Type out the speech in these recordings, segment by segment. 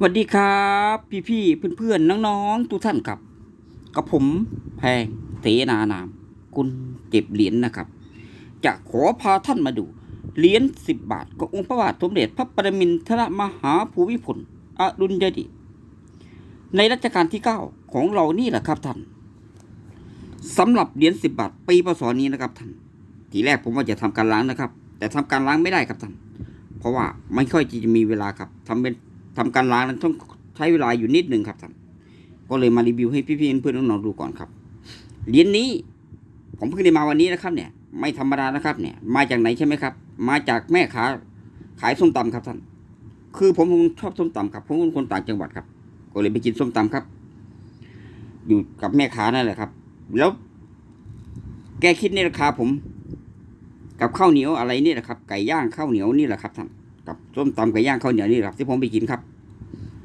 สวัสดีครับ พี่พี่ๆเพื่อนๆน้องๆทุกท่านครับกับผมแพงเสนานาม คุณเก็บเหรียญนะครับ จะขอพาท่านมาดูเหรียญสิบบาทขององค์พระบาทสมเด็จพระปรมินทรมหาภูมิพลอดุลยเดชในรัชกาลที่เก้าของเรานี่แหละครับท่านสำหรับเหรียญสิบบาทปีพศนี้นะครับท่านทีแรกผมว่าจะทำการล้างนะครับ แต่ทำการล้างไม่ได้ครับท่านเพราะว่าไม่ค่อยจะมีเวลาครับทำเป็น ทำการล้างนั้นต้องใช้เวลาอยู่นิดหนึ่งครับท่านก็เลยมารีวิวให้พี่ๆเพื่อนๆน้องๆดูก่อนครับเหรียญนี้ ผมเพิ่งได้มาวันนี้นะครับ เนี่ย ไม่ธรรมดานะครับ เนี่ย มาจากไหนใช่ไหมครับ มาจากแม่ค้าขายส้มตำครับท่านคือผมชอบส้มตำครับผมเป็นคนต่างจังหวัดครับ ก็เลยไปกินส้มตำครับ อยู่กับแม่ค้านั่นแหละครับ แล้วแกคิดในราคาผม กับข้าวเหนียวอะไรนี่แหละครับ ไก่ย่างข้าวเหนียวนี่แหละครับท่าน กับส้มตำไก่ย่างข้าวเหนียวนี่ละครับที่ผมไปกินครับ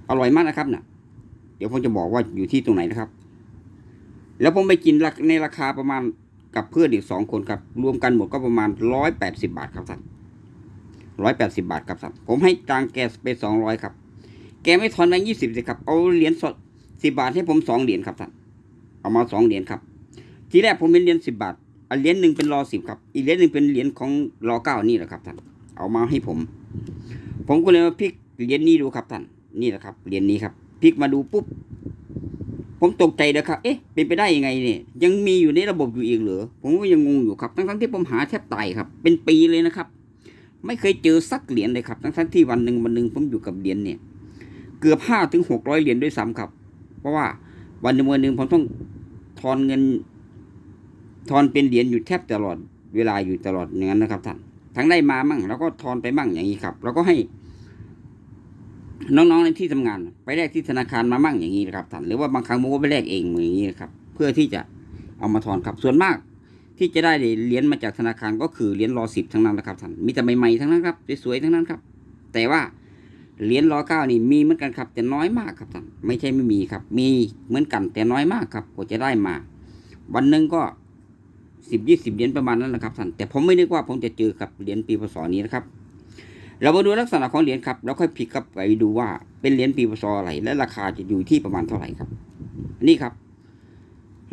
อร่อยมากนะครับน่ะ เดี๋ยวผมจะบอกว่าอยู่ที่ตรงไหนนะครับ แล้วผมไปกินในราคาประมาณกับเพื่อนอีกสองคนครับ รวมกันหมดก็ประมาณร้อยแปดสิบาทครับท่านร้อยแปดสิบาทครับท่านผมให้ตังแกไปสองร้อยครับ แกไม่ทอนแบงค์ยี่สิบสิครับ เอาเหรียญสดสิบาทให้ผมสองเหรียญครับท่านเอามาสองเหรียญครับ ทีแรกผมเป็นเหรียญสิบาทอันเหรียญหนึ่งเป็นรอสิบครับ อีกเหรียญหนึ่งเป็นเหรียญของรอเก้านี่แหละครับท่าน เอามาให้ผม ผมก็เลยมาพลิกเหรียญนี้ดูครับท่านนี่แหละครับเหรียญนี้ครับพลิกมาดูปุ๊บผมตกใจเลยครับ เอ๊ะ เป็นไปได้ยังไงเนี่ย ยังมีอยู่ในระบบอยู่อีกเหรอ ผมก็ยังงงอยู่ครับ ทั้งๆที่ผมหาแทบตายครับ เป็นปีเลยนะครับ ไม่เคยเจอสักเหรียญเลยครับ ทั้งๆที่วันหนึ่งวันหนึ่งผมอยู่กับเหรียญเนี่ย เกือบห้าถึงหกร้อยเหรียญด้วยซ้ำครับ เพราะว่าวันหนึ่งวันหนึ่งผมต้องทอนเงิน ทอนเป็นเหรียญอยู่แทบตลอดเวลาอยู่ตลอดอย่างนั้นนะครับท่าน ทั้งได้มามั่งแล้วก็ทอนไปมั่งอย่างนี้ครับแล้วก็ให้ น้องๆในที่ทำงาน ไปแลกที่ธนาคารมามั่งอย่างนี้นะครับท่านหรือว่าบางครั้งผมก็ไปแลกเองเหมือนอย่างนี้นะครับ เพื่อที่จะเอามาทอนครับส่วนมาก ที่จะได้เหรียญมาจากธนาคารก็คือเหรียญรอสิบทั้งนั้นนะครับท่านมีแต่ใหม่ๆทั้งนั้นครับสวยๆทั้งนั้นครับ แต่ว่าเหรียญรอเก้านี่มีเหมือนกันครับ แต่น้อยมากครับท่านไม่ใช่ไม่มีครับ มีเหมือนกันแต่น้อยมากครับกว่าจะได้มา วันหนึ่งก็ สิบยี่สิบเหรียญประมาณนั้นนะครับท่านแต่ผมไม่นึกว่าผมจะเจอกับเหรียญปีพศนี้นะครับ เรามาดูลักษณะของเหรียญครับแล้วค่อยพลิกับไปดูว่าเป็นเหรียญปีพศอะไรและราคาจะอยู่ที่ประมาณเท่าไหร่ครับ นี่ครับ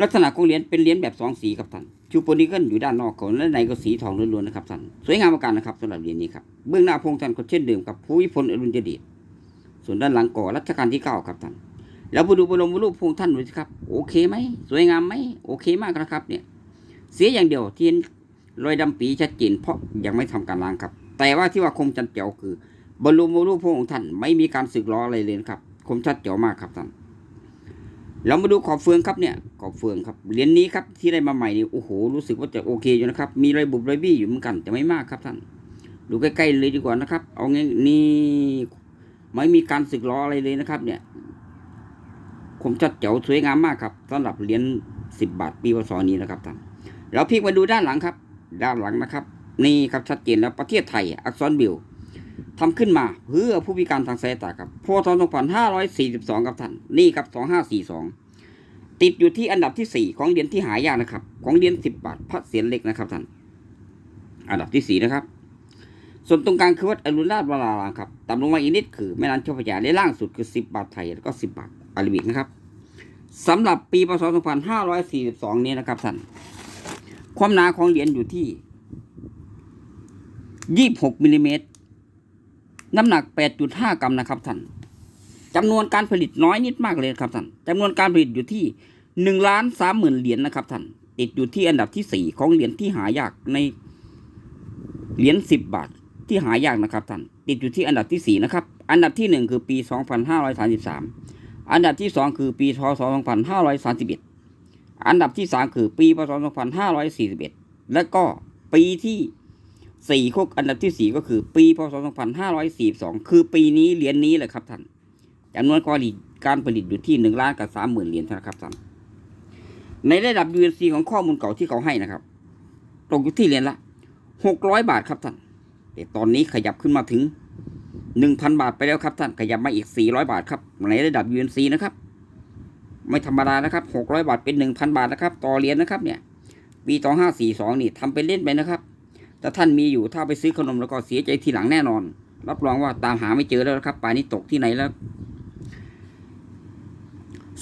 ลักษณะของเหรียญเป็นเหรียญแบบสองสีครับท่านชูโปนิเกิลอยู่ด้านนอกของและในก็สีทองล้วนๆนะครับท่านสวยงามประการนะครับสำหรับเหรียญนี้ครับเบื้องหน้าพงท่านก็เช่นเดิมกับภูวิพลอรุณเจดชส่วนด้านหลังก่อรัชกาลที่เก้าครับท่านแล้วมาดูบรมรูปพงท่านดูสิครับ โอเคไหมสวยงามไหมโอเคมากนะครับเนี่ย เสียอย่างเดียวที่เห็นรอยดำปีชัดเจนเพราะยังไม่ทำการล้างครับ แต่ว่าที่ว่าคมชัดเจ๋วคือบรมรูปพระองค์ท่านไม่มีการสึกล้ออะไรเลยครับ คมชัดเจ๋วมากครับท่านเรามาดูขอบเฟืองครับเนี่ย ขอบเฟืองครับเหรียญนี้ครับที่ได้มาใหม่นี่โอ้โหรู้สึกว่าจะโอเคอยู่นะครับ มีรอยบุบรอยบี้อยู่เหมือนกันแต่ไม่มากครับท่านดูใกล้ๆเลยดีกว่านะครับ เอางี้นี่ไม่มีการสึกล้ออะไรเลยนะครับ เนี่ยคมชัดเจ๋วสวยงามมากครับสำหรับเหรียญสิบบาทปีพศนี้นะครับท่าน เราพลิกมาดูด้านหลังครับ ด้านหลังนะครับ นี่ครับชัดเจนแล้วประเทศไทย อักษรบิวทำขึ้นมาเพื่อผู้พิการทางสายตาครับพศ2542ครับท่านนี่ครับ 2542 ติดอยู่ที่อันดับที่ 4 ของเหรียญที่หายากนะครับ ของเหรียญ10 บาทพระเศียรเล็กนะครับท่านอันดับที่ 4 นะครับ ส่วนตรงกลางคือวัดอรุณราชวรารามครับต่ำลงมาอีกนิดคือแม่น้ำเจ้าพระยาและล่างสุดคือ 10 บาทไทยแล้วก็ 10 บาทอาราบิกนะครับสำหรับปีพศ2542 นี้นะครับท่าน ความหนาของเหรียญอยู่ที่26มิลลิเมตร น้ำหนัก8.5กรัมนะครับท่านจำนวนการผลิตน้อยนิดมากเลยครับท่านจำนวนการผลิตอยู่ที่1ล้าน3หมื่นเหรียญนะครับท่านติดอยู่ที่อันดับที่4ของเหรียญที่หายากในเหรียญ10บาทที่หายากนะครับท่านติดอยู่ที่อันดับที่4นะครับ อันดับที่1คือปี2533อันดับที่2คือปีพศ2531อันดับที่สาม อันดับที่ 3 คือปีพศ2541 และก็ปีที่สี่คุกอันดับที่สี่ก็คือปีพศ2542 คือปีนี้เหรียญนี้แหละครับท่านจำนวนการผลิตการผลิตอยู่ที่หนึ่งล้านกับสามหมื่นเหรียญนะครับท่านในระดับ UNC ของข้อมูลเก่าที่เขาให้นะครับ ตกอยู่ที่เหรียญละหกร้อยบาทครับท่านแต่ตอนนี้ขยับขึ้นมาถึงหนึ่งพันบาทไปแล้วครับท่านขยับมาอีกสี่ร้อยบาทครับในระดับ UNC นะครับ ไม่ธรรมดานะครับหกร้อยบาทเป็นหนึ่งพันบาทนะครับ ต่อเหรียญนนะครับเนี่ยปีสองห้าสี่สองนี่ทำเป็นเล่นไปนะครับถ้าท่านมีอยู่ถ้าไปซื้อขนมแล้วก็เสียใจทีหลังแน่นอน รับรองว่าตามหาไม่เจอแล้วครับป่านนี้ตกที่ไหนแล้ว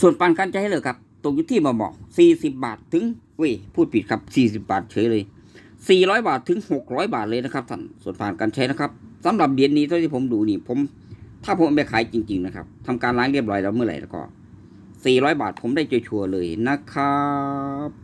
ส่วนปานการใจเลยครับ ตกอยู่ที่มาบอกสี่สิบบาทถึงเว้ยพูดผิดครับสี่สิบบาทเฉยเลยสี่ร้อยบาทถึงหกร้อยบาทเลยนะครับท่านส่วนผ่านการใช้นะครับ สำหรับเหรียญนี้ที่ผมดูนี่ผม ถ้าผมไปขายจริง ๆ นะครับ ทำการล้างเรียบร้อยแล้วเมื่อไหร่แล้วก็ 400 บาทผมได้ชัวร์เลยนะครับ